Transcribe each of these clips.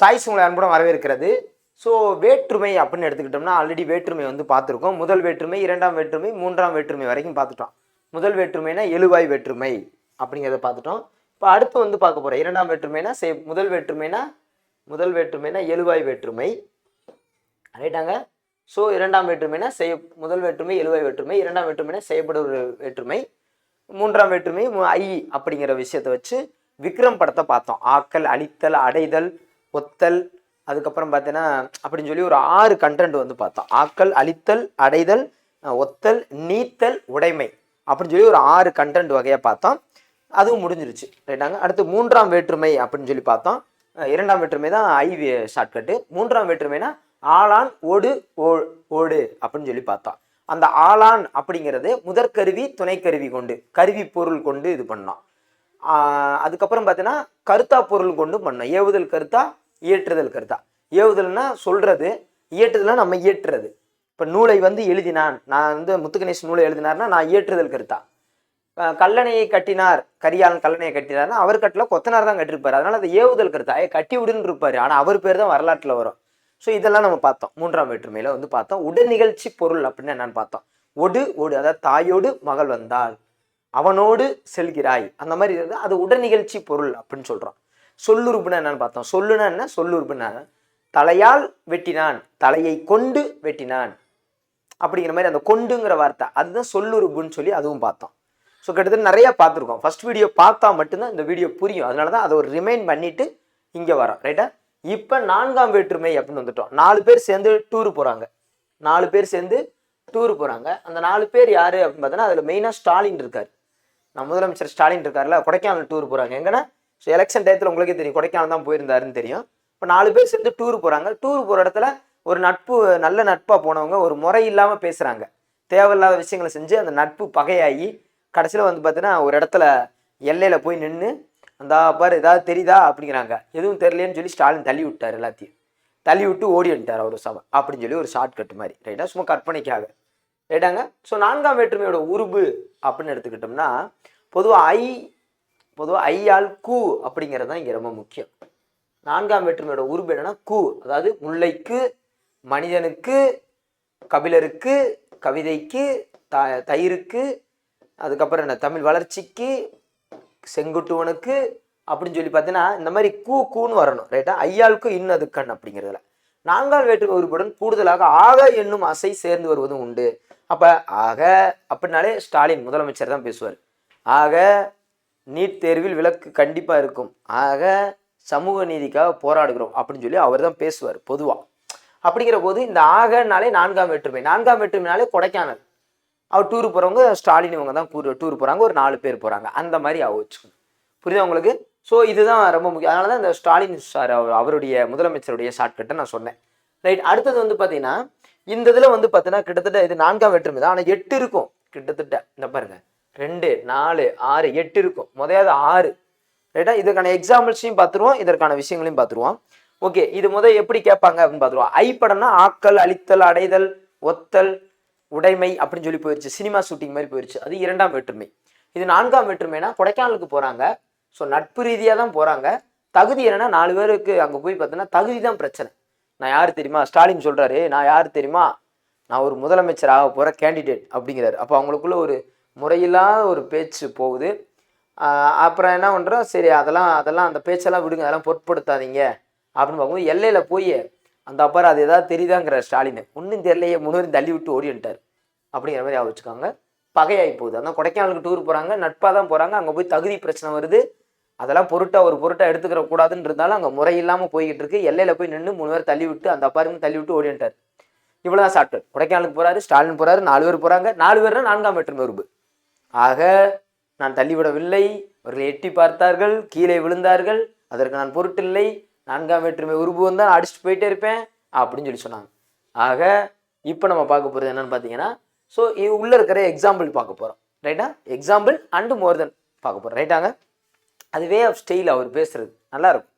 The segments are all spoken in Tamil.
சாய்ஸ் உங்களை அன்புடன் வரவேற்கிறது. ஸோ வேற்றுமை அப்படின்னு எடுத்துக்கிட்டோம்னா ஆல்ரெடி வேற்றுமை வந்து பார்த்துருக்கோம். முதல் வேற்றுமை இரண்டாம் வேற்றுமை மூன்றாம் வேற்றுமை வரைக்கும் பார்த்துட்டோம். முதல் வேற்றுமைனா எழுவாய் வேற்றுமை அப்படிங்கிறத பார்த்துட்டோம். இப்போ அடுத்து வந்து பார்க்க போகிறோம் இரண்டாம் வேற்றுமைனா சே முதல் வேற்றுமைனா முதல் வேற்றுமைனா எழுவாய் வேற்றுமை. ரைட்டாங்க ஸோ இரண்டாம் வேற்றுமைனா செய்ய முதல் வேற்றுமை எழுவாய் வேற்றுமை. இரண்டாம் வேற்றுமைனா செய்யப்படுற வேற்றுமை. மூன்றாம் வேற்றுமை மு- ஐ அப்படிங்கிற விஷயத்தை வச்சு விக்ரம் படத்தை பார்த்தோம். ஆக்கல் அழித்தல் அடைதல் ஒத்தல் அதுக்கப்புறம் பார்த்தீங்கன்னா அப்படின்னு சொல்லி ஒரு ஆறு கண்டென்ட் வந்து பார்த்தோம். ஆக்கல் அழித்தல் அடைதல் ஒத்தல் நீத்தல் உடைமை அப்படின்னு சொல்லி ஒரு ஆறு கண்டென்ட் வகையாக பார்த்தோம். அதுவும் முடிஞ்சிருச்சு. ரைட்டாங்க. அடுத்து மூன்றாம் வேற்றுமை அப்படின்னு சொல்லி பார்த்தோம். இரண்டாம் வேற்றுமை தான் ஐ ஷார்ட்கட்டு மூன்றாம் வேற்றுமைனா ஆளான் ஓடு ஓ- ஓடு அப்படின்னு சொல்லி பார்த்தோம். அந்த ஆளான் அப்படிங்கிறது முதற்கருவி துணைக்கருவி கொண்டு கருவி பொருள் கொண்டு இது பண்ணோம். அதுக்கப்புறம் பார்த்தீங்கன்னா கருத்தா பொருள் கொண்டு பண்ணோம். ஏவுதல் கருத்தா இயற்றுதல் கருத்தா. ஏவுதல்னா சொல்றது இயற்றுதல்னா நம்ம இயற்றுறது. இப்போ நூலை வந்து எழுதினான் நான் வந்து முத்துகணேஷ் நூலை எழுதினார்னா நான் இயற்றுதல் கருத்தா. கல்லணையை கட்டினார் கரியாளன் கல்லணையை கட்டினார்னா அவர் கட்டில கொத்தனார் தான் கட்டிருப்பார். அதனால அது ஏவுதல் கருத்தா. ஏ கட்டி விடுன்னு இருப்பார் ஆனால் அவர் பேர் தான் வரலாற்றில் வரும். ஸோ இதெல்லாம் நம்ம பார்த்தோம். மூன்றாம் வேற்றுமையில வந்து பார்த்தோம். உடல் நிகழ்ச்சி பொருள் அப்படின்னு என்னன்னு பார்த்தோம். ஒடு ஒடு அதாவது தாயோடு மகள் வந்தாள். அவனோடு செல்கிறாய். அந்த மாதிரி அது உடல் நிகழ்ச்சி பொருள் அப்படின்னு சொல்றோம். சொல்லுறுப்புனா என்னன்னு பார்த்தோம். சொல்லுனா என்ன? சொல்லுறுப்புனா தலையால் வெட்டினான். தலையை கொண்டு வெட்டினான். அப்படிங்கிற மாதிரி அந்த கொண்டுங்கிற வார்த்தை. அதுதான் சொல்லுறுப்புன்னு சொல்லி அதுவும் பார்த்தோம். ஸோ கிட்டத்தட்ட நிறைய பார்த்துருக்கோம். ஃபர்ஸ்ட் வீடியோ பார்த்தா மட்டும்தான் இந்த வீடியோ புரியும். அதனால தான் அதை ஒரு ரிமைண்ட் பண்ணிட்டு இங்கே வரோம். ரைட்டா இப்போ நான்காம் வேற்றுமை அப்படின்னு வந்துட்டோம். நாலு பேர் சேர்ந்து டூர் போகிறாங்க நாலு பேர் சேர்ந்து டூர் போகிறாங்க அந்த நாலு பேர் யார் அப்படின்னு பார்த்தோன்னா அதில் மெயினாக ஸ்டாலின் இருக்கார். நான் முதலமைச்சர் ஸ்டாலின் இருக்கார்ல கொடைக்கானல் டூர் போகிறாங்க எங்கன்னா ஸோ எலெக்ஷன் டயத்தில் உங்களுக்கே தெரியும். கொடைக்கானல் தான் போயிருந்தாருன்னு தெரியும். இப்போ நாலு பேர் சேர்ந்து டூர் போகிறாங்க டூர் போகிற இடத்துல ஒரு நட்பு நல்ல நட்பாக போனவங்க ஒரு முறை இல்லாமல் பேசுகிறாங்க தேவையில்லாத விஷயங்களை செஞ்சு அந்த நட்பு பகையாகி கடைசியில் வந்து பார்த்தீங்கன்னா ஒரு இடத்துல எல்லையில் போய் நின்று அந்த பாரு ஏதாவது தெரியுதா? அப்படிங்கிறாங்க. எதுவும் தெரியலேன்னு சொல்லி ஸ்டாலின் தள்ளி விட்டார் எல்லாத்தையும். தள்ளி விட்டு ஓடி வந்துட்டார் அவர் சபை. அப்படின்னு சொல்லி ஒரு ஷார்ட் கட் மாதிரி ரைட்டா சும்மா கற்பனைக்காக. ரைட்டாங்க ஸோ நான்காம் வேற்றுமையோட உருபு அப்படின்னு எடுத்துக்கிட்டோம்னா பொதுவாக ஐ பொதுவாக ஐயால் கூ அப்படிங்கிறது தான் இங்கே ரொம்ப முக்கியம். நான்காம் வேற்றுமையோட உருபு என்னன்னா கூ. அதாவது முல்லைக்கு மனிதனுக்கு கபிலருக்கு கவிதைக்கு த தயிருக்கு அதுக்கப்புறம் என்ன தமிழ் வளர்ச்சிக்கு செங்குட்டுவனுக்கு அப்படின்னு சொல்லி பார்த்தீங்கன்னா இந்த மாதிரி கூ கூன்னு வரணும் ரைட்டா இன்னும் அது கண் அப்படிங்கிறதுல. நான்கால் வேற்றுமை உறுப்புடன் கூடுதலாக ஆக என்னும் அசை சேர்ந்து வருவதும் உண்டு. அப்போ ஆக அப்படின்னாலே ஸ்டாலின் முதலமைச்சர் தான் பேசுவார். ஆக நீட் தேர்வில் விலக்கு கண்டிப்பாக இருக்கும். ஆக சமூக நீதிக்காக போராடுகிறோம் அப்படின்னு சொல்லி அவர் தான் பேசுவார் பொதுவாக அப்படிங்கிற போது இந்த ஆகனாலே நான்காம் வேற்றுமை. நான்காம் வேற்றுமைனாலே கொடைக்கானல். அவர் டூர் போகிறவங்க ஸ்டாலின் இவங்க தான் டூர் போகிறாங்க ஒரு நாலு பேர் போகிறாங்க அந்த மாதிரி அவ புரியுதா உங்களுக்கு? ஸோ இதுதான் ரொம்ப முக்கியம். அதனால தான் இந்த ஸ்டாலின் சார் அவர் அவருடைய முதலமைச்சருடைய ஷார்ட்கட்டை நான் சொன்னேன். ரைட் அடுத்தது வந்து பார்த்தீங்கன்னா இந்த இதில் வந்து பார்த்தீங்கன்னா கிட்டத்தட்ட இது நான்காம் வேற்றுமை தான் ஆனால் எட்டு இருக்கும். கிட்டத்தட்ட. இந்த பாருங்கள் ரெண்டு நாலு ஆறு எட்டு இருக்கும். முதையாவது ஆறு. ரைட்டா இதுக்கான எக்ஸாம்பிள்ஸையும் பார்த்துருவோம். இதற்கான விஷயங்களையும் பார்த்துருவோம். ஓகே இது முத எப்படி கேட்பாங்க அப்படின்னு பார்த்துருவோம். ஐ படம்னா ஆக்கல் அழித்தல் அடைதல் ஒத்தல் உடைமை அப்படின்னு சொல்லி போயிருச்சு. சினிமா ஷூட்டிங் மாதிரி போயிருச்சு. அது இரண்டாம் வேற்றுமை. இது நான்காம் வேற்றுமைனா கொடைக்கானலுக்கு போகிறாங்க ஸோ நட்பு ரீதியாக தான் போகிறாங்க தகுதி என்னன்னா நாலு பேருக்கு அங்கே போய் பார்த்தோன்னா தகுதி தான் பிரச்சனை. நான் யார் தெரியுமா? ஸ்டாலின் சொல்கிறாரு நான் யார் தெரியுமா? நான் ஒரு முதலமைச்சர் ஆக போகிற கேண்டிடேட் அப்படிங்கிறாரு. அப்போ அவங்களுக்குள்ள ஒரு முறையில்லாத ஒரு பேச்சு போகுது. அப்புறம் என்ன பண்ணுறோம் சரி அதெல்லாம் அதெல்லாம் அந்த பேச்செல்லாம் விடுங்க அதெல்லாம் பொருட்படுத்தாதீங்க. அப்படின்னு பார்க்கும்போது எல்லையில் போய் அந்த அப்பார் அது எதாவது தெரியுதாங்கிற ஸ்டாலின் ஒன்றும் தெரியலையே முன்னோரும் தள்ளி விட்டு ஓடிட்டார் அப்படிங்கிற மாதிரி ஆ வச்சுக்காங்க. பகையாகி போகுது. அதான் கொடைக்கானலுக்கு டூர் போகிறாங்க நட்பாக தான் போகிறாங்க அங்கே போய் தகுதி பிரச்சனை வருது. அதெல்லாம் பொருட்டாக ஒரு பொருட்டாக எடுத்துக்கிற கூடாதுன்னு இருந்தாலும் அங்கே முறை இல்லாமல் போய்கிட்டு இருக்கு. எல்லையில் போய் நின்று மூணு பேர் தள்ளி விட்டு அந்த அப்பாருங்க தள்ளி விட்டு ஓடிட்டார் இவ்வளோதான் சாப்பிட்டார். கொடைக்கானலுக்கு போகிறாரு ஸ்டாலின் போகிறாரு நாலு பேர் போகிறாங்க நாலு பேர்னா நான்காம் வேற்றுமை உருபு ஆக நான் தள்ளிவிடவில்லை. அவர்கள் எட்டி பார்த்தார்கள் கீழே விழுந்தார்கள். அதற்கு நான் பொருட்டில்லை. நான்காம் வேற்றுமை உருபுவம் தான் அடிச்சுட்டு போயிட்டே இருப்பேன் அப்படின்னு சொல்லி சொன்னாங்க. ஆக இப்போ நம்ம பார்க்க போகிறது என்னன்னு பார்த்தீங்கன்னா ஸோ இது உள்ளே இருக்கிற எக்ஸாம்பிள் பார்க்க போகிறோம் ரைட்டா எக்ஸாம்பிள் அண்டு மோர் தென் பார்க்க போகிறோம் ரைட்டாங்க அது வே ஆஃப் ஸ்டைல் அவர் பேசுகிறது நல்லாயிருக்கும்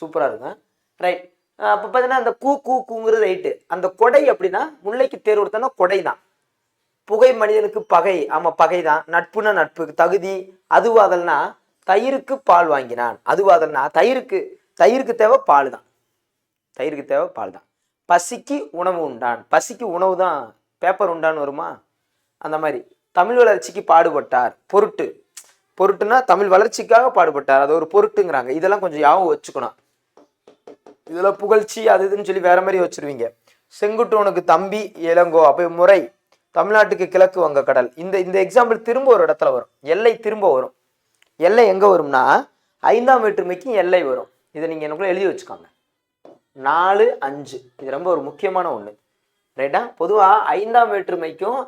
சூப்பராக இருக்கும். ரைட் அப்போ பார்த்தீங்கன்னா அந்த கூ கூ கூங்கிறது ரைட்டு அந்த கொடை அப்படின்னா முல்லைக்கு தேர் கொடுத்தோன்னா கொடை தான் புகை மனிதனுக்கு பகை. ஆமாம் பகை தான் நட்புனா நட்பு. தகுதி அதுவாதல்னா தயிருக்கு பால் வாங்கினான். அதுவாதல்னா தயிருக்கு. தயிருக்கு தேவை பால் தான் தயிருக்கு தேவை பால் தான் பசிக்கு உணவு உண்டான். பசிக்கு உணவு தான் பேப்பர் உண்டான்னு வருமா? அந்த மாதிரி. தமிழ் வளர்ச்சிக்கு பாடுபட்டார். பொருட்டு. பொருட்டுனா தமிழ் வளர்ச்சிக்காக பாடுபட்டார். அது ஒரு பொருட்டுங்கிறாங்க. இதெல்லாம் கொஞ்சம் யாவும் வச்சுக்கணும். இதெல்லாம் புகழ்ச்சி அது இதுன்னு சொல்லி வேற மாதிரி வச்சிருவீங்க. செங்குட்டோனுக்கு தம்பி இளங்கோ. அப்போ முறை. தமிழ்நாட்டுக்கு கிழக்கு வங்கக்கடல். இந்த இந்த எக்ஸாம்பிள் திரும்ப ஒரு இடத்துல வரும். எல்லை திரும்ப வரும். எல்லை எங்கே வரும்னா ஐந்தாம் வேற்றுமைக்கும் எல்லை வரும். இதை நீங்கள் எனக்குள்ள எழுதி வச்சுக்கோங்க. நாலு அஞ்சு. இது ரொம்ப ஒரு முக்கியமான ஒன்று ரைட்டா பொதுவாக ஐந்தாம் வேற்றுமைக்கும்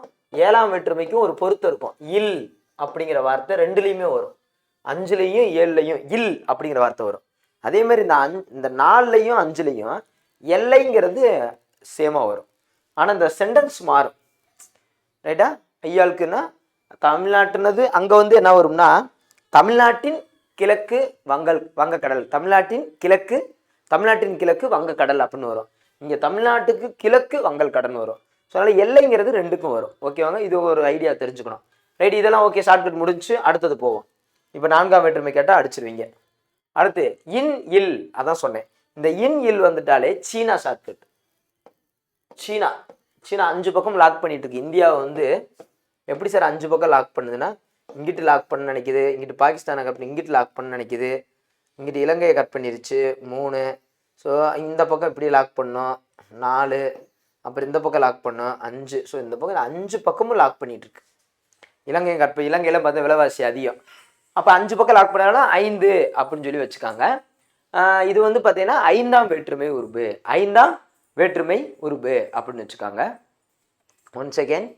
ஏழாம் வேற்றுமைக்கும் ஒரு பொருத்தம் இருக்கும். இல் அப்படிங்கிற வார்த்தை ரெண்டுலேயுமே வரும். அஞ்சுலேயும் ஏழுலையும் இல் அப்படிங்கிற வார்த்தை வரும். அதே மாதிரி இந்த அஞ் இந்த நாலுலையும் அஞ்சுலேயும் எல்லைங்கிறது சேமாக வரும். ஆனால் இந்த சென்டென்ஸ் மாறும். ரைட்டா? ஐயாளுக்குன்னா தமிழ்நாட்டுனது அங்கே வந்து என்ன வரும்னா தமிழ்நாட்டின் கிழக்கு வங்கல் வங்கக்கடல். தமிழ்நாட்டின் கிழக்கு தமிழ்நாட்டின் கிழக்கு வங்கக்கடல் அப்படின்னு வரும். இங்கே தமிழ்நாட்டுக்கு கிழக்கு வங்கல் கடன் வரும். ஸோ அதனால் எல்லைங்கிறது ரெண்டுக்கும் வரும். ஓகேவாங்க இது ஒரு ஐடியா தெரிஞ்சுக்கணும். ரைட் இதெல்லாம் ஓகே ஷார்ட்கட் முடிஞ்சு அடுத்தது போவோம். இப்போ நான்காம் வேற்றுமை கேட்டால் அடிச்சிருவீங்க. அடுத்து இன் இல் அதான் சொன்னேன். இந்த இன் இல் வந்துட்டாலே சீனா ஷார்ட்கட் சீனா. சீனா அஞ்சு பக்கம் லாக் பண்ணிட்டு இருக்கு இந்தியாவை வந்து எப்படி சார் அஞ்சு பக்கம் லாக் பண்ணுதுன்னா இங்கிட்டு லாக் பண்ண நினைக்குது. இங்கிட்டு பாகிஸ்தானை கட் பண்ணி இங்கிட்டு லாக் பண்ண நினைக்குது. இங்கிட்டு இலங்கையை கட் பண்ணிருச்சு. மூணு. ஸோ இந்த பக்கம் இப்படி லாக் பண்ணோம். நாலு. அப்புறம் இந்த பக்கம் லாக் பண்ணோம். அஞ்சு. ஸோ இந்த பக்கம் அஞ்சு பக்கமும் லாக் பண்ணிட்டு இருக்கு இலங்கையை கட் பண்ணி இலங்கையில் பார்த்தா விலைவாசி அதிகம். அப்போ அஞ்சு பக்கம் லாக் பண்ணாலும் ஐந்து அப்படின்னு சொல்லி வச்சுக்காங்க. இது வந்து பார்த்தீங்கன்னா ஐந்தாம் வேற்றுமை உருபு ஐந்தாம் வேற்றுமை உருபு அப்படின்னு வச்சுக்காங்க. ஒன் அகேன்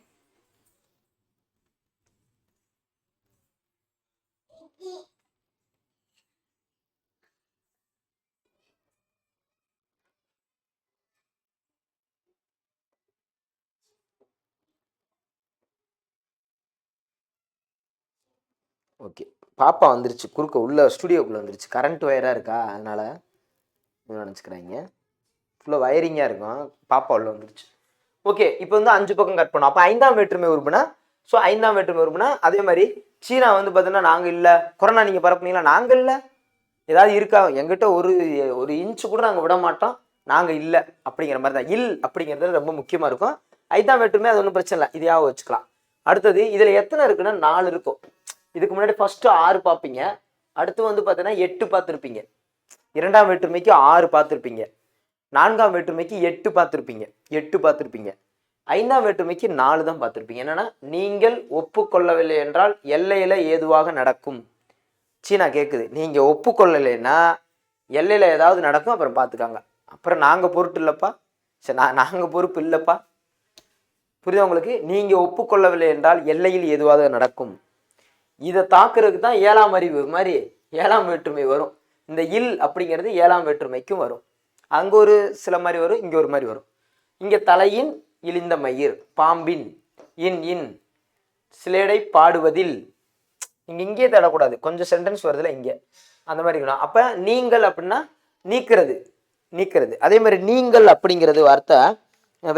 ஓகே பாப்பா வந்துருச்சு. குறுக்க உள்ள ஸ்டுடியோக்குள்ளே வந்துருச்சு. கரண்ட் ஒயராக இருக்கா? அதனால நினச்சிக்கிறாங்க? ஃபுல்லாக வயரிங்காக இருக்கும். பாப்பா உள்ள வந்துருச்சு. ஓகே இப்போ வந்து அஞ்சு பக்கம் கட் பண்ணோம். அப்போ ஐந்தாம் வேற்றுமை உறுப்புனா ஸோ ஐந்தாம் வேற்றுமை உறுப்புனா அதே மாதிரி சீனா வந்து பார்த்தீங்கன்னா நாங்கள் இல்லை. கொரோனா நீங்கள் பரப்புனீங்களா? நாங்கள் இல்லை. ஏதாவது இருக்கா? எங்கிட்ட ஒரு ஒரு இன்ச்சு கூட நாங்கள் விட மாட்டோம். நாங்கள் இல்லை. அப்படிங்கிற மாதிரி தான். இல் அப்படிங்கிறது ரொம்ப முக்கியமாக இருக்கும். ஐந்தாம் வேற்றுமை அது ஒன்றும் பிரச்சனை இல்லை. இதையாக வச்சுக்கலாம். அடுத்தது இதில் எத்தனை இருக்குன்னா நாலு இருக்கும். இதுக்கு முன்னாடி ஃபஸ்ட்டு ஆறு பார்ப்பீங்க அடுத்து வந்து பார்த்தீங்கன்னா எட்டு பார்த்துருப்பீங்க இரண்டாம் வேற்றுமைக்கு ஆறு பார்த்துருப்பீங்க நான்காம் வேற்றுமைக்கு எட்டு பார்த்துருப்பீங்க. எட்டு பார்த்துருப்பீங்க. ஐந்தாம் வேற்றுமைக்கு நாலு தான் பார்த்துருப்பீங்க. என்னென்னா நீங்கள் ஒப்புக்கொள்ளவில்லை என்றால் எல்லையில் ஏதுவாக நடக்கும். சீனா கேட்குது நீங்கள் ஒப்புக்கொள்ளலைன்னா எல்லையில் ஏதாவது நடக்கும் அப்புறம் பார்த்துக்காங்க. அப்புறம் நாங்கள் பொருட்டு இல்லைப்பா. சரி நான் நாங்கள் பொறுப்பு இல்லைப்பா. புரியுது உங்களுக்கு? நீங்கள் ஒப்புக்கொள்ளவில்லை என்றால் எல்லையில் ஏதுவாக நடக்கும். இதை தாக்குறதுக்கு தான் ஏழாம் அறிவு மாதிரி ஏழாம் வேற்றுமை வரும். இந்த இல் அப்படிங்கிறது ஏழாம் வேற்றுமைக்கும் வரும். அங்கே ஒரு சில மாதிரி வரும் இங்கே ஒரு மாதிரி வரும். இங்கே தலையின் இழிந்த மயிர் பாம்பின் இன் இன். சிலேடை பாடுவதில். நீங்கள் இங்கேயே தேடக்கூடாது. கொஞ்சம் சென்டென்ஸ் வருதுல இங்கே. அந்த மாதிரி இருக்கணும். அப்போ நீங்கள் அப்படின்னா நீக்கிறது நீக்கிறது. அதே மாதிரி நீங்கள் அப்படிங்கிறது வார்த்தை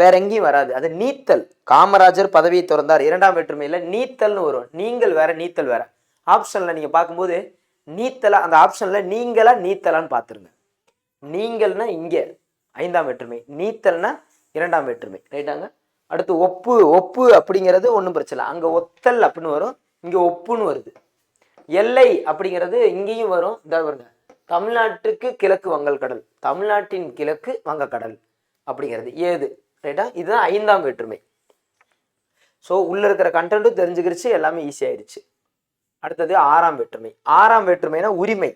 வேற எங்கேயும் வராது. அது நீத்தல். காமராஜர் பதவியை திறந்தார். இரண்டாம் வேற்றுமையில் நீத்தல்னு வரும். நீங்கள் வேற நீத்தல் வேற. ஆப்ஷனில் நீங்கள் பார்க்கும்போது நீத்தலா அந்த ஆப்ஷனில் நீங்களா நீத்தலான்னு பார்த்துருங்க. நீங்கள்னா இங்கே ஐந்தாம் வேற்றுமை. நீத்தல்னா இரண்டாம் வேற்றுமை. ரைட்டாங்க? அடுத்து ஒப்பு ஒப்பு அப்படிங்கிறது ஒன்றும் பிரச்சனை இல்லை. அங்கே ஒத்தல் அப்படின்னு வரும் இங்கே ஒப்புன்னு வருது. எல்லை அப்படிங்கிறது இங்கேயும் வரும். இந்த பாருங்க. தமிழ்நாட்டுக்கு கிழக்கு வங்கல் கடல் தமிழ்நாட்டின் கிழக்கு வங்கக்கடல் அப்படிங்கிறது. ஏது? ரைட்டா? இதுதான் ஐந்தாம் வேற்றுமை. ஸோ உள்ள இருக்கிற கண்டென்ட்டும் தெரிஞ்சுக்கிருச்சு எல்லாமே ஈஸியாயிருச்சு அடுத்தது ஆறாம் வேற்றுமை. ஆறாம் வேற்றுமைனா உரிமை.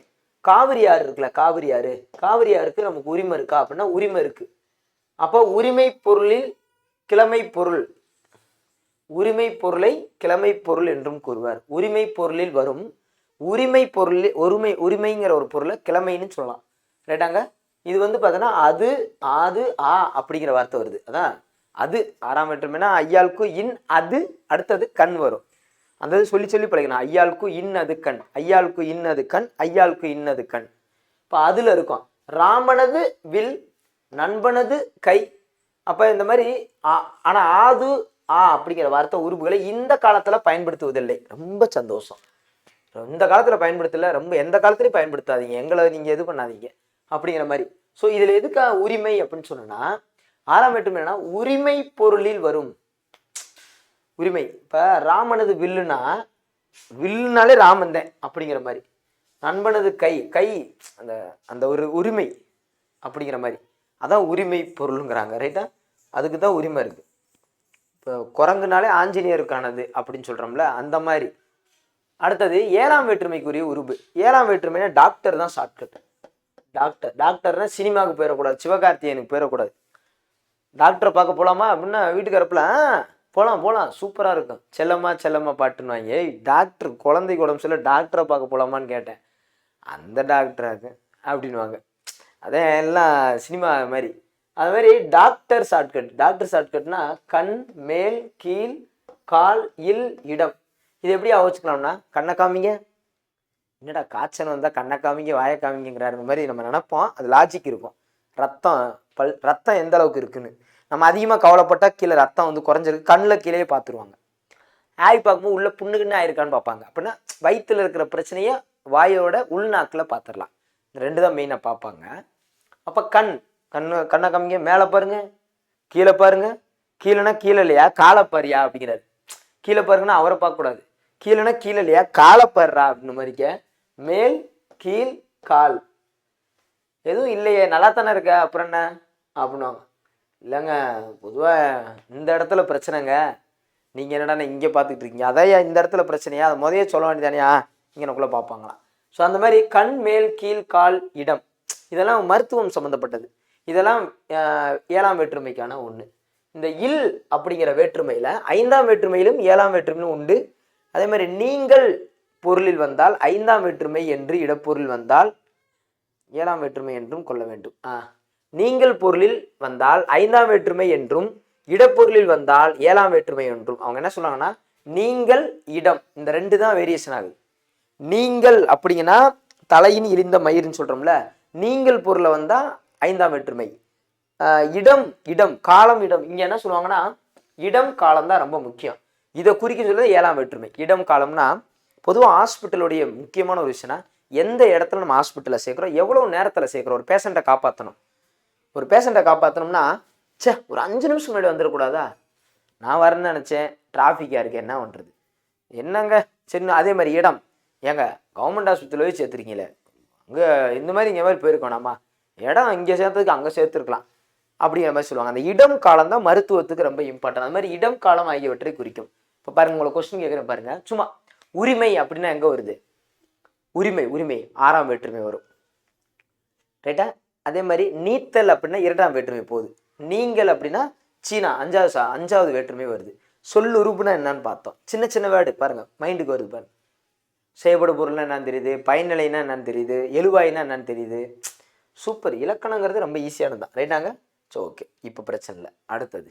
காவிரி ஆறு இருக்குல்ல? காவிரி ஆறு காவிரி ஆறுக்கு நமக்கு உரிமை இருக்கா அப்படின்னா உரிமை இருக்கு. அப்போ உரிமை பொருளில் கிழமை பொருள். உரிமை பொருளை கிழமை பொருள் என்றும் கூறுவார். உரிமை பொருளில் வரும் உரிமை பொருளில் ஒருமை உரிமைங்கிற ஒரு பொருளை கிழமைன்னு சொல்லலாம். ரைட்டாங்க இது வந்து பார்த்தோன்னா அது ஆது ஆ அப்படிங்கிற வார்த்தை வருது. அதான் அது ஆறாம் வேற்றுமைனா ஐயாளுக்கு இன் அது அடுத்தது கண் வரும். அந்த இது சொல்லி சொல்லி பழகணும் ஐயாளுக்கு இன்னது கண். ஐயாளுக்கு இன்னது கண். ஐயாளுக்கு இன்னது கண். இப்போ அதில் இருக்கும். ராமனது வில் நண்பனது கை. அப்போ இந்த மாதிரி ஆ- ஆனால் ஆது ஆ அப்படிங்கிற வார்த்தை உறுப்புகளை இந்த காலத்தில் பயன்படுத்துவதில்லை. ரொம்ப சந்தோஷம். இந்த காலத்தில் பயன்படுத்தல ரொம்ப எந்த காலத்துலையும் பயன்படுத்தாதீங்க. எங்களை நீங்கள் எது பண்ணாதீங்க. அப்படிங்கிற மாதிரி. ஸோ இதில் எதுக்கா உரிமை அப்படின்னு சொன்னா ஆறாம் வேற்றுமை என்னன்னா உரிமை பொருளில் வரும். உரிமை. இப்போ ராமனது வில்லுனா வில்லுனாலே ராமன் தான் அப்படிங்கிற மாதிரி. நண்பனது கை கை அந்த அந்த ஒரு உரிமை அப்படிங்கிற மாதிரி. அதான் உரிமை பொருளுங்கிறாங்க ரைட்டா அதுக்கு தான் உரிமை இருக்குது இப்போ குரங்குனாலே ஆஞ்சநேயருக்கானது அப்படின்னு சொல்கிறோம்ல அந்த மாதிரி. அடுத்தது ஏழாம் வேற்றுமைக்குரிய உருபு. ஏழாம் வேற்றுமைனா டாக்டர் தான் ஷார்ட்கட் டாக்டர் டாக்டர்னா சினிமாவுக்கு போயிடக்கூடாது சிவகார்த்தியனுக்கு போயிடக்கூடாது. டாக்டரை பார்க்க போகலாமா அப்படின்னா வீட்டுக்காரப்பில் போகலாம் போகலாம் சூப்பராக இருக்கும். செல்லம்மா செல்லம்மா பாட்டுன்னு ஏய் டாக்டர் குழந்தைக்கு உடம்பு சொல்ல டாக்டரை பார்க்க போகலாமான்னு கேட்டேன். அந்த டாக்டராக அப்படின்வாங்க அதே எல்லாம் சினிமா மாதிரி. அது மாதிரி டாக்டர் ஷார்ட்கட். டாக்டர் ஷார்ட்கட்னா கண் மேல் கீழ் கால் இல் இடம். இது எப்படி வச்சுக்கலாம்னா கண்ணை காமிங்க. என்னடா காய்ச்சல் வந்தால் கண்ணை காமிங்க வாயை காமிங்கிறாரு இந்த மாதிரி நம்ம நினைப்போம். அது லாஜிக் இருக்கும். ரத்தம் பல் ரத்தம் எந்த அளவுக்கு இருக்குன்னு. நம்ம அதிகமாக கவலைப்பட்டால் கீழே ரத்தம் வந்து குறைஞ்சிருக்கு. கண்ணில் கீழே பார்த்துருவாங்க ஆய் பார்க்கும்போது உள்ள புண்ணுக்குன்னு ஆயிருக்கான்னு பார்ப்பாங்க. அப்படின்னா வயிற்றில் இருக்கிற பிரச்சனையை வாயோட உள்நாக்கில் பார்த்துடலாம் இந்த ரெண்டு தான் மெயினாக பார்ப்பாங்க. அப்போ கண் கண்ணு கண்ணை கம்மிங்க மேலே பாருங்க. கீழே பாருங்க. கீழேனா கீழே இல்லையா? காலப்பாரியா அப்படிங்கிறாரு. கீழே பாருங்கன்னா அவரை பார்க்கக்கூடாது கீழேனா கீழே இல்லையா? காலை அப்படின்னு மாதிரிக்க மேல் கீழ் கால். எதுவும் இல்லையே. நல்லா தானே இருக்க? அப்புறம் என்ன? அப்படின்னுவாங்க. இல்லைங்க பொதுவாக இந்த இடத்துல பிரச்சனைங்க. நீங்கள் என்னடா இங்கே பார்த்துக்கிட்டு இருக்கீங்க? அதையா இந்த இடத்துல பிரச்சனையா? அதை முதல்ல சொல்ல வேண்டியதானையா? இங்கனக்குள்ளே பார்ப்பாங்களாம் ஸோ அந்த மாதிரி கண் மேல் கீழ் கால் இடம். இதெல்லாம் மருத்துவம் சம்மந்தப்பட்டது இதெல்லாம் ஏழாம் வேற்றுமைக்கான ஒன்று இந்த இல் அப்படிங்கிற வேற்றுமையில் ஐந்தாம் வேற்றுமையிலும் ஏழாம் வேற்றுமையிலும் உண்டு. அதே மாதிரி நீங்கள் பொருளில் வந்தால் ஐந்தாம் வேற்றுமை என்று இடப்பொருள் வந்தால் ஏழாம் வேற்றுமை என்றும் கொள்ள வேண்டும். ஆ. நீங்கள் பொருளில் வந்தால் ஐந்தாம் வேற்றுமை என்றும் இடப்பொருளில் வந்தால் ஏழாம் வேற்றுமை என்றும். அவங்க என்ன சொல்லுவாங்கன்னா நீங்கள் இடம். இந்த ரெண்டு தான் வேரியேஷன் ஆகுது. நீங்கள் அப்படிங்கன்னா தலையின் இழிந்த மயிர்னு சொல்றோம்ல நீங்கள் பொருளை வந்தால் ஐந்தாம் வேற்றுமை. இடம் இடம் காலம் இடம். இங்கே என்ன சொல்லுவாங்கன்னா இடம் காலம் தான் ரொம்ப முக்கியம். இதை குறிக்க சொல்றது ஏழாம் வேற்றுமை. இடம் காலம்னா பொதுவாக ஹாஸ்பிட்டலுடைய முக்கியமான ஒரு விஷயம்னா எந்த இடத்துல நம்ம ஹாஸ்பிட்டலில் சேர்க்குறோம் எவ்வளோ நேரத்தில் சேர்க்குறோம் ஒரு பேஷண்ட்டை காப்பாற்றணும் ஒரு பேஷண்ட்டை காப்பாற்றணும்னா ச்சே ஒரு அஞ்சு நிமிஷம் முன்னாடி வந்துடக்கூடாதா? நான் வரேன்னு நினச்சேன் டிராஃபிக்காக இருக்குது என்ன பண்ணுறது என்னங்க? சரி அதே மாதிரி இடம். ஏங்க கவர்மெண்ட் ஹாஸ்பிட்டலில் போய் சேர்த்துருக்கீங்களே? அங்கே இந்த மாதிரி இங்கே மாதிரி போயிருக்கோம்னாமா? இடம் இங்கே சேர்த்ததுக்கு அங்கே சேர்த்துருக்கலாம். அப்படிங்கிற மாதிரி சொல்லுவாங்க. அந்த இடம் காலம் தான் மருத்துவத்துக்கு ரொம்ப இம்பார்ட்டன்ட் அந்த மாதிரி இடம் காலம் ஆகியவற்றை குறிக்கும். இப்போ பாருங்க உங்களை கொஸ்டின் கேட்குறேன் பாருங்க. சும்மா உரிமை அப்படின்னா எங்கே வருது? உரிமை உரிமை ஆறாம் வேற்றுமை வரும். ரைட்டா அதே மாதிரி நீத்தல் அப்படின்னா இரண்டாம் வேற்றுமை போகுது. நீங்கள் அப்படின்னா சீனா அஞ்சாவது சா அஞ்சாவது வேற்றுமை வருது. சொல்லுறுப்புனா என்னன்னு பார்த்தோம். சின்ன சின்ன வேர்டு பாருங்கள் மைண்டுக்கு வருது பாருங்க. செயல்படு பொருள்னா என்னன்னு தெரியுது பயனிலைனா என்னன்னு தெரியுது எழுவாயினா என்னன்னு தெரியுது. சூப்பர். இலக்கணங்கிறது ரொம்ப ஈஸியானது தான் ரைட்டாங்க ஸோ ஓகே இப்போ பிரச்சனை இல்லை. அடுத்தது.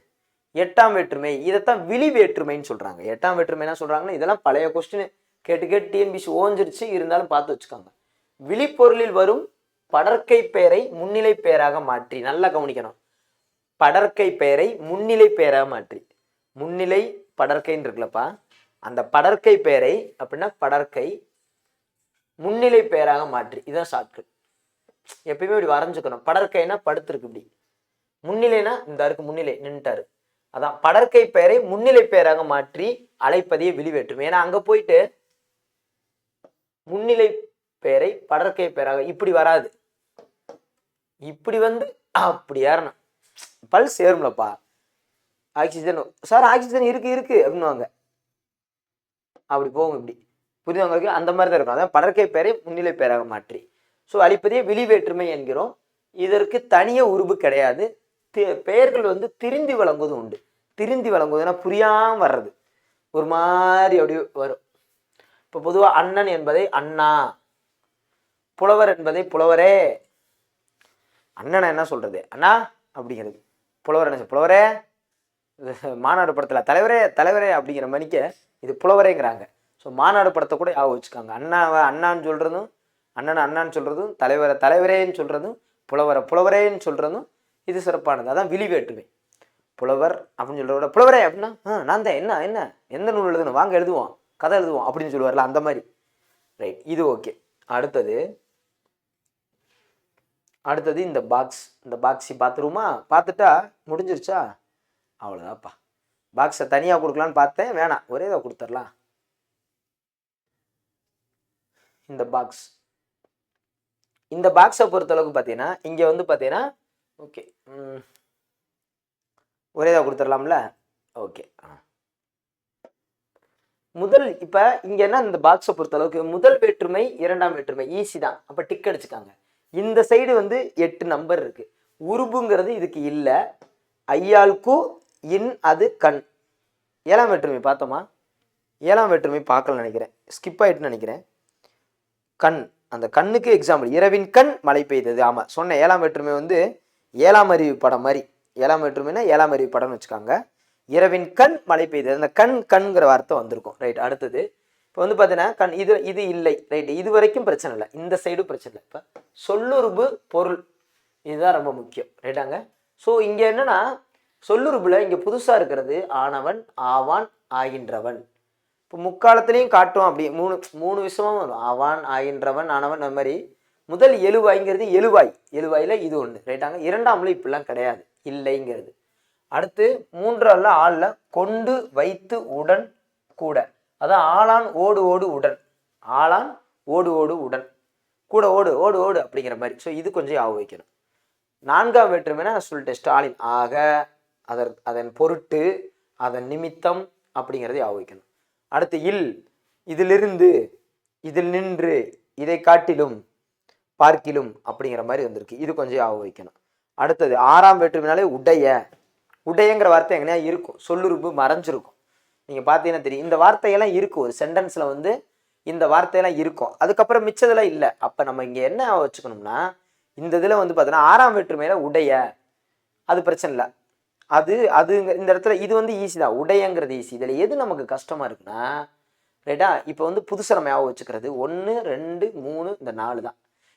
எட்டாம் வேற்றுமை இதைத்தான் விழி வேற்றுமைன்னு சொல்கிறாங்க எட்டாம் வேற்றுமை என்ன சொல்கிறாங்கன்னா இதெல்லாம் பழைய கொஸ்டின் கேட்டு கேட்டு டிஎன்பிசி ஓஞ்சிருச்சு இருந்தாலும் பார்த்து வச்சுக்கோங்க. விழிப்பொருளில் வரும் படற்கை பெயரை முன்னிலை பெயராக மாற்றி. நல்லா கவனிக்கணும். படற்கை பெயரை முன்னிலை பெயராக மாற்றி. முன்னிலை படற்கைன்னு இருக்குல்லப்பா அந்த படற்கை பெயரை அப்படின்னா படற்கை முன்னிலை பெயராக மாற்றி. இதுதான் ஷார்ட்கட் எப்பயுமே இப்படி வரைஞ்சுக்கணும். படற்கைனா படுத்துருக்கு இப்படி. முன்னிலைனா இந்த இருக்கு முன்னிலை நின்ட்டாரு. அதான் படற்கை பெயரை முன்னிலை பெயராக மாற்றி அழைப்பதையே வெளிவேற்றும் ஏன்னா அங்க போயிட்டு முன்னிலை பெயரை படற்கை பெயராக இப்படி வராது. இப்படி வந்து அப்படி ஏறணும். பல்ஸ் ஏறும்லப்பா ஆக்சிஜன் சார் ஆக்சிஜன் இருக்கு இருக்கு அப்படின்வாங்க அப்படி போகும் இப்படி. புரியுது அந்த மாதிரி தான் இருக்கும். அதான் படற்கை பேரை முன்னிலை பெயராக மாற்றி. ஸோ அழிப்பதே விழி வேற்றுமை என்கிறோம். இதற்கு தனிய உருவு கிடையாது. பெயர்கள் வந்து திருந்தி வழங்குவது உண்டு. திருந்தி வழங்குவதுன்னா புரியாமல் வர்றது. ஒரு மாதிரி அப்படி வரும். இப்போ பொதுவாக அண்ணன் என்பதை அண்ணா புலவர் என்பதை புலவரே அண்ணனை என்ன சொல்கிறது அண்ணா அப்படிங்கிறது. புலவர் என்ன புலவரே மாநாடு படத்தில் தலைவரே தலைவரே அப்படிங்கிற மணிக்க இது புலவரேங்கிறாங்க. ஸோ மாநாடு படத்தை கூட ஞாபகம் வச்சுக்காங்க. அண்ணாவை அண்ணான்னு சொல்கிறதும் அண்ணனை அண்ணான்னு சொல்கிறதும் தலைவரை தலைவரேன்னு சொல்கிறதும் புலவரை புலவரேன்னு சொல்கிறதும் இது சிறப்பானது. அதான் விழி வேற்றுமை புலவர் அப்படின்னு சொல்கிறத விட புலவரே அப்படின்னா ஆ நான் தான் என்ன என்ன எந்த நூல் எழுதணும் வாங்க எழுதுவோம் கதை எழுதுவோம் அப்படின்னு சொல்லுவார்ல அந்த மாதிரி. ரைட் இது ஓகே அடுத்தது அடுத்தது இந்த பாக்ஸ் இந்த பாக்ஸி பார்த்துருவோமா? பார்த்துட்டா முடிஞ்சிருச்சா? அவ்வளோதாப்பா பாக்ஸை தனியாக கொடுக்கலான்னு பார்த்தேன். வேணாம். ஒரே இதை கொடுத்துடலாம். இந்த பாக்ஸ் இந்த பாக்ஸை பொறுத்தளவுக்கு பார்த்தீங்கன்னா இங்கே வந்து பார்த்தீங்கன்னா ஓகே ஒரே இதாக கொடுத்துடலாம்ல? ஓகே முதல் இப்போ இங்கே என்ன இந்த பாக்ஸை பொறுத்தளவுக்கு முதல் வேற்றுமை இரண்டாம் வேற்றுமை ஈஸி தான். அப்போ டிக் அடிச்சுக்காங்க. இந்த சைடு வந்து எட்டு நம்பர் இருக்கு. உருபுங்கிறது இதுக்கு இல்லை. ஐயாள்கு இன் அது கண். ஏழாம் வேற்றுமை பார்த்தோமா? ஏழாம் வேற்றுமை பார்க்கல நினைக்கிறேன். ஸ்கிப் ஆகிட்டுன்னு நினைக்கிறேன். கண். அந்த கண்ணுக்கு எக்ஸாம்பிள் இரவின் கண் மழை பெய்தது. ஆமாம் சொன்ன ஏழாம் வேற்றுமை வந்து ஏழாம் அறிவு படம் மாதிரி. ஏழாம் வேற்றுமைனா ஏழாம் அறிவு படம்னு வச்சுக்காங்க. இரவின் கண் மழை பெய்தது. அந்த கண் கண்ங்கிற வார்த்தை வந்திருக்கும். ரைட் அடுத்தது இப்போ வந்து பார்த்தீங்கன்னா கண் இது இது இல்லை ரைட்டு இது வரைக்கும் பிரச்சனை இல்லை. இந்த சைடும் பிரச்சனை இல்லை. இப்போ சொல்லுறுப்பு பொருள். இதுதான் ரொம்ப முக்கியம் ரைட்டாங்க ஸோ இங்கே என்னென்னா சொல்லுறுப்பில் இங்கே புதுசாக இருக்கிறது ஆனவன் ஆவான் ஆகின்றவன். இப்போ முக்காலத்துலேயும் காட்டும் அப்படி. மூணு மூணு விஷயமும் வரும். ஆவான் ஆகின்றவன் ஆனவன் அந்த மாதிரி. முதல் எழுவாய்ங்கிறது எழுவாய். எழுவாயில் இது ஒன்று ரைட்டாங்க இரண்டாம்ல இப்படிலாம் கிடையாது. இல்லைங்கிறது. அடுத்து மூன்றாவில் ஆளில் கொண்டு வைத்து உடன் கூட. அதான் ஆளான் ஓடு ஓடு உடன். ஆளான் ஓடு ஓடு உடன். கூட ஓடு ஓடு ஓடு அப்படிங்கிற மாதிரி. ஸோ இது கொஞ்சம் ஞாபகம் வைக்கணும். நான்காம் வேற்றுமைனா நான் சொல்லிட்டேன் ஸ்டாலின். ஆக அதன் அதன் பொருட்டு அதன் நிமித்தம் அப்படிங்கிறத ஞாபகம் வைக்கணும். அடுத்து இல் இதிலிருந்து இதில் நின்று இதை காட்டிலும் பார்க்கிலும் அப்படிங்கிற மாதிரி வந்திருக்கு. இது கொஞ்சம் ஞாபகம் வைக்கணும். அடுத்தது ஆறாம் வேற்றுமைனாலே உடைய. உடையங்கிற வார்த்தை எங்கனையா இருக்கும். சொல்லுறுப்பு மறைஞ்சிருக்கும். நீங்கள் பார்த்தீங்கன்னா தெரியும். இந்த வார்த்தையெல்லாம் இருக்கும். ஒரு சென்டென்ஸில் வந்து இந்த வார்த்தையெல்லாம் இருக்கும். அதுக்கப்புறம் மிச்சதெல்லாம் இல்லை. அப்போ நம்ம இங்கே என்ன வச்சுக்கணும்னா இந்த இதில் வந்து பார்த்தோன்னா ஆறாம் வேற்றுமையில் உடைய. அது பிரச்சனை இல்லை. அது அது இந்த இடத்துல இது வந்து ஈஸி தான். உடையங்கிறது ஈஸி இதில் எது நமக்கு கஷ்டமாக இருக்குன்னா ரைட்டா இப்போ வந்து புதுசு நம்ம ஞாபகம் வச்சுக்கிறது ஒன்று ரெண்டு மூணு இந்த நாலு தான்.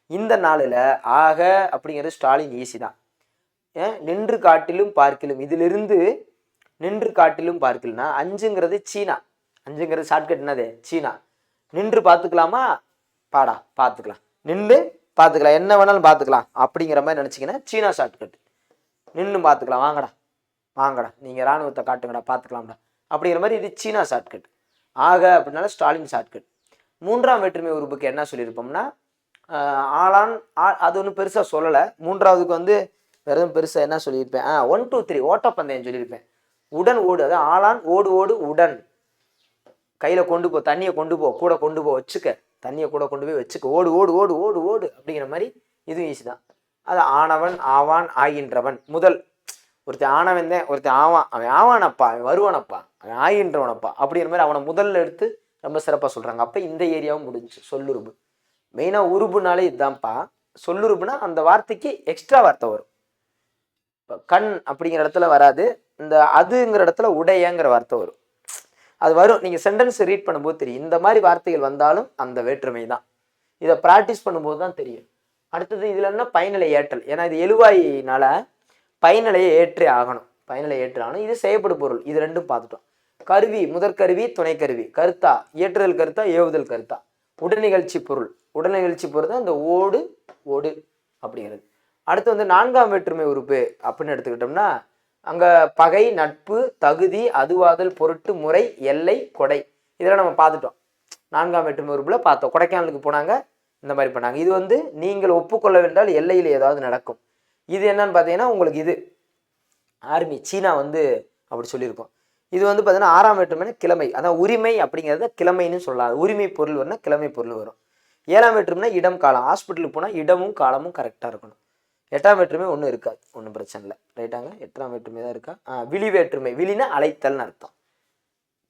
இந்த நாளில் ஆக அப்படிங்கிறது ஸ்டாலின் ஈஸி தான். ஏன்? நின்று காட்டிலும் பார்க்கிலும். இதிலிருந்து நின்று காட்டிலும் பார்க்கலனா அஞ்சுங்கிறது சீனா. அஞ்சுங்கிறது ஷார்ட்கட் என்னது? சீனா. நின்று பார்த்துக்கலாமா? பாடா பார்த்துக்கலாம். நின்று பார்த்துக்கலாம். என்ன வேணாலும் பார்த்துக்கலாம். அப்படிங்கிற மாதிரி நினச்சிங்கன்னா சீனா ஷார்ட்கட் நின்று பார்த்துக்கலாம். வாங்கடா. வாங்கடா. நீங்கள் இராணுவத்தை காட்டுங்கடா. பார்த்துக்கலாம்டா. அப்படிங்கிற மாதிரி இது சீனா ஷார்ட்கட் ஆக அப்படின்னால ஸ்டாலின் ஷார்ட்கட் மூன்றாம் வேற்றுமை உறுப்புக்கு என்ன சொல்லியிருப்போம்னா ஆளான் ஆ- அது ஒன்றும் பெருசாக சொல்லலை. மூன்றாவதுக்கு வந்து வெறும் எதுவும் பெருசாக என்ன சொல்லியிருப்பேன்? ஆ ஒன் டூ த்ரீ ஓட்டப்பந்தயம் சொல்லியிருப்பேன். உடன் ஓடு அதாவது ஆளான் ஓடு ஓடு உடன். கையில் கொண்டு போ தண்ணியை கொண்டு போ கூட கொண்டு போ வச்சுக்க. தண்ணியை கூட கொண்டு போய் வச்சுக்க. ஓடு ஓடு ஓடு ஓடு ஓடு அப்படிங்கிற மாதிரி இதுவும் ஈஸி தான். அது ஆனவன் ஆவான் ஆகின்றவன். முதல் ஒருத்தன் ஆனவன் தான் ஒருத்தன் ஆவான். அவன் ஆவானப்பா அவன் வருவானப்பா அவன் ஆகின்றவனப்பா அப்படிங்கிற மாதிரி அவனை முதல்ல எடுத்து ரொம்ப சிறப்பாக சொல்கிறாங்க அப்போ இந்த ஏரியாவும் முடிஞ்சு சொல்லுருபு. மெயினாக உருபுனாலே இதுதான்ப்பா. சொல்லுருபுனா அந்த வார்த்தைக்கு எக்ஸ்ட்ரா வார்த்தை வரும். கண் அப்படிங்கிற இடத்துல வராது. இந்த அதுங்கிற இடத்துல உடையங்கிற வார்த்தை வரும். அது வரும். நீங்கள் சென்டென்ஸ் ரீட் பண்ணும்போது தெரியும். இந்த மாதிரி வார்த்தைகள் வந்தாலும் அந்த வேற்றுமை தான். இதை ப்ராக்டிஸ் பண்ணும்போது தான் தெரியும். அடுத்தது இதில் என்ன? பயனிலை ஏற்றல். ஏன்னா இது எழுவாயினால பயனிலையை ஏற்றே ஆகணும். பயனிலை ஏற்றாகணும் இது செய்யப்படும் பொருள். இது ரெண்டும் பார்த்துட்டோம். கருவி முதற்கருவி துணைக்கருவி. கருத்தா ஏற்றுதல் கருத்தா ஏவுதல் கருத்தா. உடல்நிகழ்ச்சி பொருள். உடல் நிகழ்ச்சி பொருள் தான் இந்த ஓடு ஓடு அப்படிங்கிறது. அடுத்து வந்து நான்காம் வேற்றுமை உறுப்பு அப்படின்னு எடுத்துக்கிட்டோம்னா அங்கே பகை நட்பு தகுதி அதுவாதல் பொருட்டு முறை எல்லை கொடை. இதெல்லாம் நம்ம பார்த்துட்டோம். நான்காம் வேற்றுமை உறுப்பில் பார்த்தோம். கொடைக்கானலுக்கு போனாங்க இந்த மாதிரி பண்ணாங்க. இது வந்து நீங்கள் ஒப்புக்கொள்ள வேண்டால் எல்லையில் ஏதாவது நடக்கும். இது என்னன்னு பார்த்தீங்கன்னா உங்களுக்கு இது. ஆர்மி சீனா வந்து அப்படி சொல்லியிருக்கோம். இது வந்து பார்த்தீங்கன்னா ஆறாம் வேற்றுமைனா கிழமை. அதான் உரிமை அப்படிங்கிறத கிழமைன்னு சொல்லலாம். உரிமை பொருள் வரணும் கிழமை பொருள் வரும். ஏழாம் வேற்றுமைனா இடம் காலம். ஹாஸ்பிட்டலுக்கு போனால் இடமும் காலமும் கரெக்டாக இருக்கணும். எட்டாம் வேற்றுமை ஒன்றும் இருக்காது. ஒன்றும் பிரச்சனை இல்லை. ரைட்டாங்க எட்டாம் வேற்றுமை தான் இருக்கா? ஆ விழி வேற்றுமை. விழினா அழைத்தல்னு அர்த்தம்.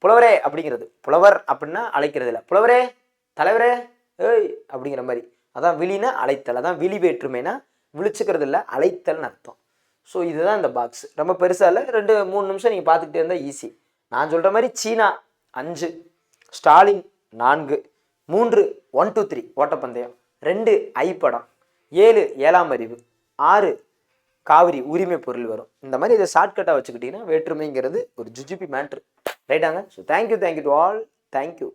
புலவரே அப்படிங்கிறது. புலவர் அப்படின்னா அழைக்கிறது இல்லை. புலவரே தலைவரே ஏய் அப்படிங்கிற மாதிரி. அதான் விழினா அழைத்தல். அதான் விழி வேற்றுமைனா விழிச்சுக்கிறது இல்லை அழைத்தல்னு அர்த்தம். ஸோ இதுதான் இந்த பாக்ஸ் ரொம்ப பெருசாக இல்லை. ரெண்டு மூணு நிமிஷம் நீங்கள் பார்த்துக்கிட்டே இருந்தால் ஈஸி நான் சொல்கிற மாதிரி சீனா அஞ்சு. ஸ்டாலின் நான்கு. மூன்று ஒன் டூ த்ரீ ஓட்டப்பந்தயம். ரெண்டு ஐ படம் ஏழு ஏழாம் அறிவு. ஆறு காவிரி உரிமை பொருள் வரும். இந்த மாதிரி இதை ஷார்ட்கட்டாக வச்சுக்கிட்டிங்கன்னா வேற்றுமைங்கிறது ஒரு ஜுஜிபி matter ரைட்டாங்க so thank you thank you to all thank you